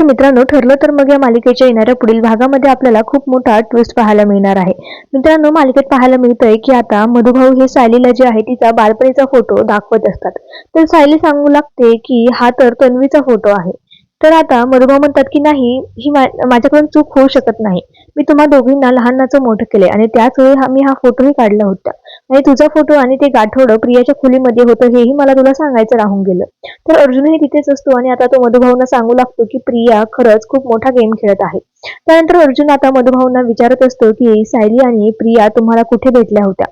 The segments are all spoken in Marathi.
तर मित्रांनो ठरलं तर मग या मालिकेच्या येणाऱ्या पुढील भागामध्ये आपल्याला खूप मोठा ट्विस्ट पाहायला मिळणार आहे. मित्रांनो मालिकेत पाहायला मिळतंय की आता मधुभाऊ हे सायलीला जे आहे तिचा बालपणीचा फोटो दाखवत असतात. तर सायली सांगू लागते की हा तर तन्वीचा फोटो आहे. तर आता मधुभाऊ म्हणतात की नाही ही माझ्याकडून चूक होऊ शकत नाही. मी तुम्हा दोघींना लहानाचं मोठं केले आणि त्याच वेळी हा- मी हा फोटोही काढला होता. आणि तुझा फोटो आणि ते गाठोडं प्रियाच्या खोलीमध्ये होतं हेही मला तुला सांगायचं राहून गेलं. तर अर्जुनही तिथेच असतो आणि आता तो मधुभाऊंना सांगू लागतो की प्रिया खरंच खूप मोठा गेम खेळत आहे. त्यानंतर अर्जुन आता मधुभाऊंना विचारत असतो की सायली आणि प्रिया तुम्हाला कुठे भेटल्या होत्या?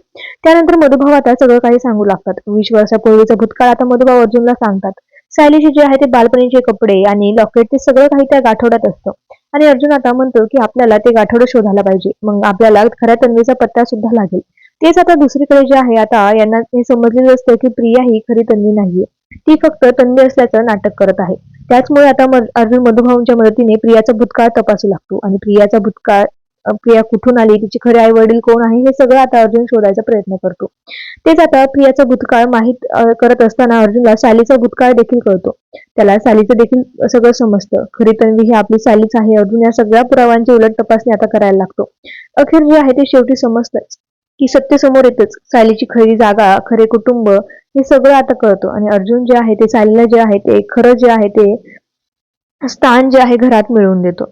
त्यानंतर मधुभाऊ आता सगळं काही सांगू लागतात. वीस वर्षापूर्वीचा भूतकाळ आता मधुभाऊ अर्जुनला सांगतात. सायलीचे जे आहे ते बालपणीचे कपडे आणि लॉकेट ते सगळं काही त्या गाठोड्यात असतं. आणि अर्जुन आता म्हणतो की आपल्याला ते गाठोडं शोधायला पाहिजे. मग आपल्याला खऱ्या तन्वीचा पत्ता सुद्धा लागेल. तेच आता दुसरीकडे जे आहे आता यांना हे समजलेलं असतं की प्रिया ही खरी तन्वी नाहीये. ती फक्त तन्वी असल्याचं नाटक करत आहे. त्याचमुळे आता अर्जुन मधुभाऊंच्या मदतीने प्रियाचा भूतकाळ तपासू लागतो. आणि प्रियाचा भूतकाळ प्रिया कुठून आली? तिचे खरे आई वडील कोण आहे? हे सगळं आता अर्जुन शोधायचा प्रयत्न करतो. तेच आता प्रियाचा भूतकाळ माहीत करत असताना अर्जुनला सालीचा भूतकाळ देखील कळतो. त्याला सालीचं देखील सगळं समजतं. खरी तन्वी ही आपली सालीच आहे. अर्जुन या सगळ्या पुराव्यांची उलट तपासणी आता करायला लागतो. अखेर जे आहे ते शेवटी समजतंच की सत्य समोर येतच. सालीची खरी जागा खरे कुटुंब हे सगळं आता कळतो. आणि अर्जुन जे आहे ते सालीला जे आहे ते खरं जे आहे ते स्थान जे आहे घरात मिळवून देतो.